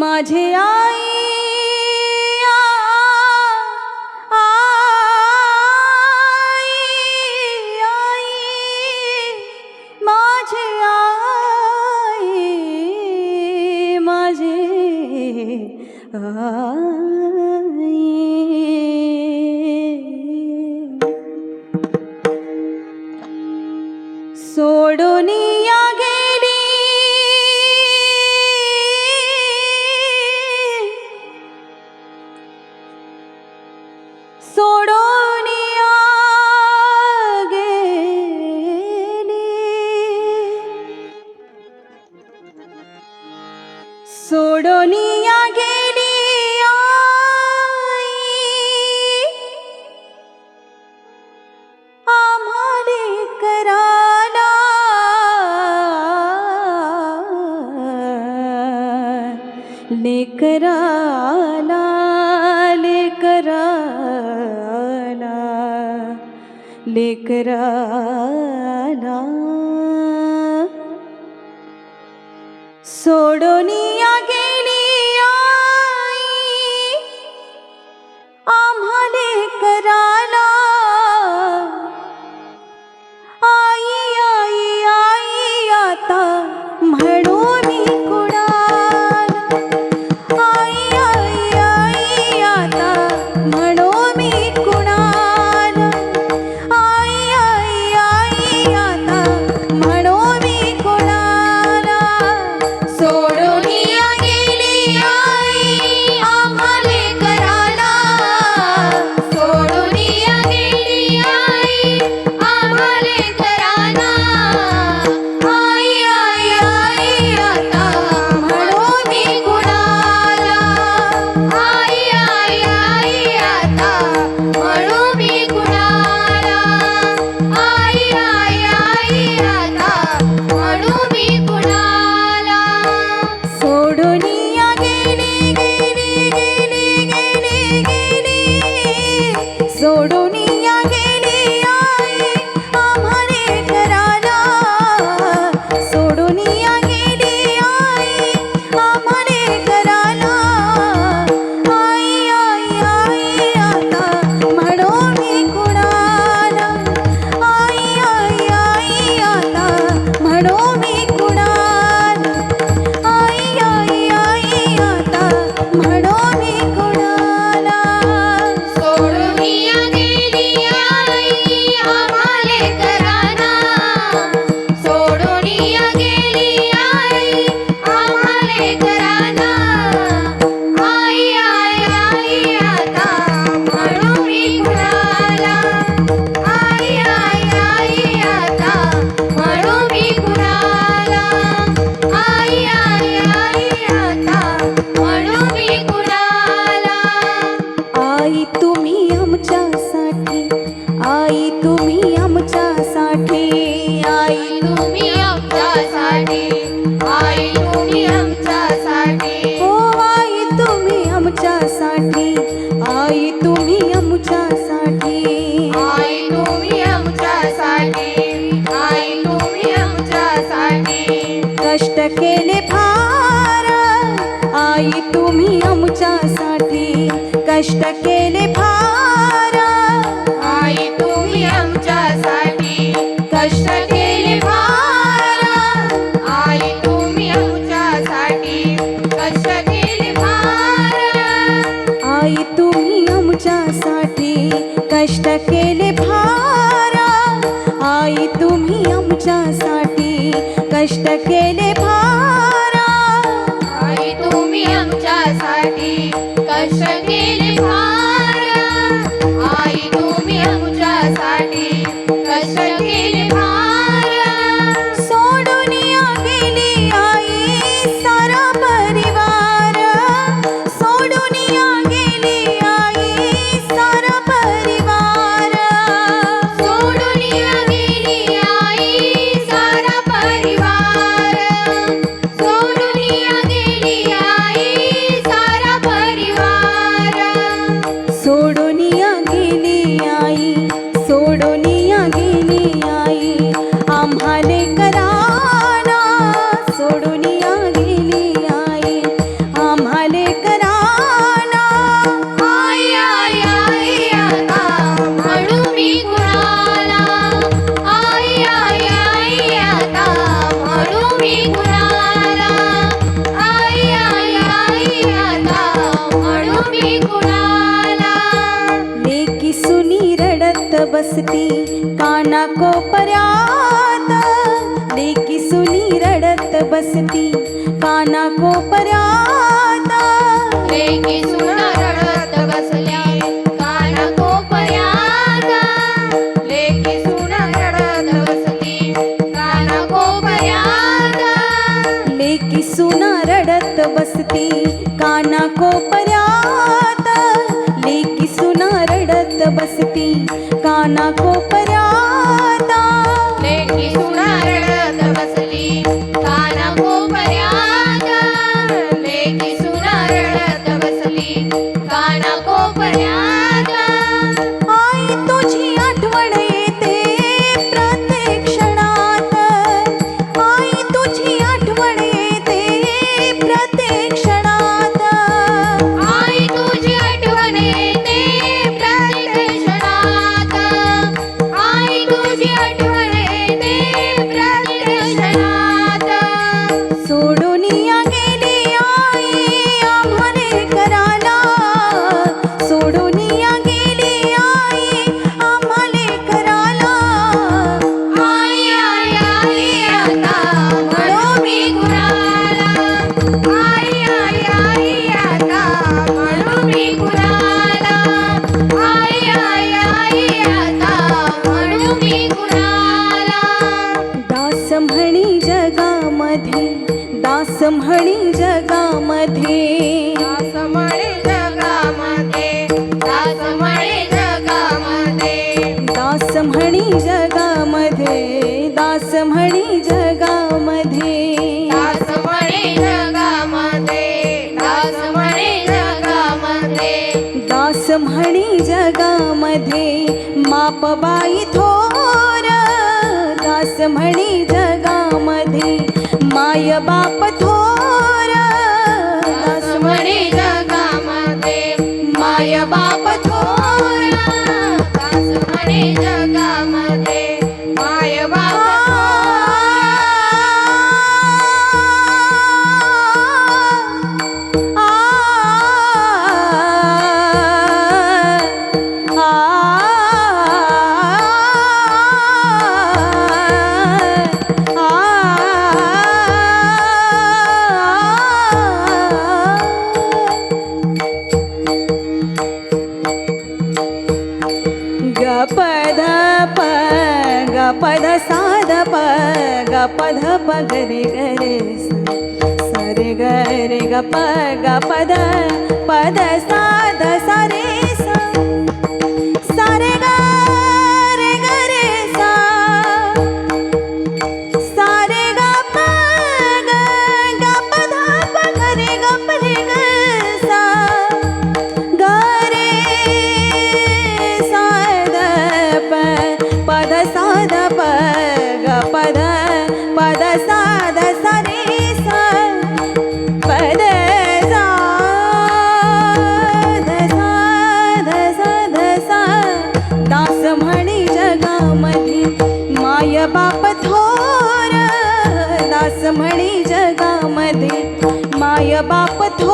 মাঝে আই মাঝে আই মাঝে আ सोडून गेली सोडून गेली आम्हाले कराला लेकरा இருக்கிறார் आई तुम्ही आमच्यासाठी आई तुम्ही आमच्यासाठी आई तुम्ही आमच्यासाठी हो आई तुम्ही आमच्यासाठी आई तुम्ही आमच्यासाठी आई तुम्ही आमच्यासाठी आई तुम्ही आमच्यासाठी कष्ट केले फार आई तुम्ही आमच्यासाठी कष्ट केले फार तुम्ही आमच्यासाठी कष्ट केले भारा आई तुम्ही आमच्यासाठी कष्ट केले भारा आई तुम्ही आमच्यासाठी कष्ट केले भारा बसती काना को पर्यात देखी सुनी रड़त बसती काना को पर्यात देखी सुना रड़त काना को सुना बसती काना को लेकी सुना रड़त बसती না কোপা સમહણી જગ્યા મધે તાસમણી જગ્યા મધે તાસમણી જગ્યા મધે દાસમહણી જગ્યા મધે દાસમહણી જગ્યા મધે તાસમણી જગ્યા મધે તાસમણી જગ્યા મધે દાસમહણી જગ્યા મધે માપબાઈ થોર દાસમહણી જગ્યા મધે માયબા बाप थोरा रे ग प ग प द प द सा द सा रे บาปปะโท